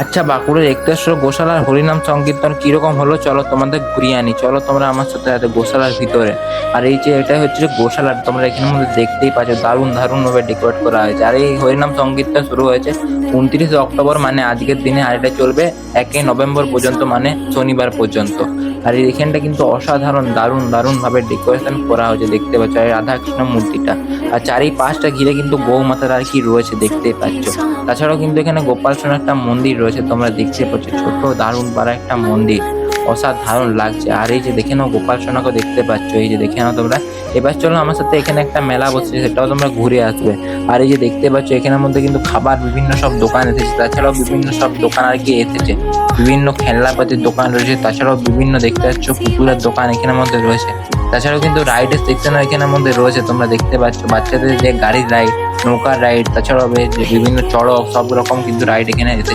আচ্ছা বাঁকুড়ের একতেশ্বর গোশালার হরিনাম সংকীর্তন কীরকম হলো? চলো তোমাদের ঘুরিয়ে আনি। চলো তোমরা আমার সাথে সাথে গোশালার ভিতরে। আর এই যে এটা হচ্ছে গোশালার, তোমরা এখানের মধ্যে দেখতেই পাচ্ছ, দারুণ দারুণ ভাবে ডেকোরেট করা হয়েছে। আর এই হরিনাম সংকীর্তন শুরু হয়েছে উনত্রিশে অক্টোবর মানে আজকের দিনে, আর এটা চলবে একই নভেম্বর পর্যন্ত মানে শনিবার পর্যন্ত। আর এখানটা কিন্তু অসাধারণ, দারুণ দারুণ ভাবে ডেকোরেশন করা হয়েছে, দেখতে পাচ্ছ আর রাধাকৃষ্ণ মূর্তিটা। আর চারি পাঁচটা ঘিরে কিন্তু গৌ মাতার আর কি রয়েছে, দেখতেই পাচ্ছ। তাছাড়াও কিন্তু এখানে গোপাল সোনার একটা মন্দির রয়েছে, তোমরা দেখতে পাচ্ছ ছোট দারুণ পাড়া একটা মন্দির। অসাধারণ লাগছে। আর এই যে দেখে নাও, গোপাল সোনাকে দেখতে পাচ্ছ। এই যে দেখে নাও তোমরা। এবার চলো আমার সাথে এখানে একটা মেলা বসেছে, সেটাও তোমরা ঘুরে আসবে। আর এই যে দেখতে পাচ্ছ, এখানের মধ্যে কিন্তু খাবার বিভিন্ন সব দোকান এসেছে, তাছাড়াও বিভিন্ন সব দোকান আর কি এসেছে। বিভিন্ন খেলনাপাতির দোকান রয়েছে, তাছাড়াও বিভিন্ন দেখতে পাচ্ছ পুতুলের দোকান এখানের মধ্যে রয়েছে। তাছাড়াও কিন্তু রাইডের সেকশনও এখানের মধ্যে রয়েছে, তোমরা দেখতে পাচ্ছ। বাচ্চাদের যে গাড়ির রাইড, নৌকার রাইড, তাছাড়াও বিভিন্ন চড়ক, সব রকম কিন্তু রাইড এখানে এসেছে।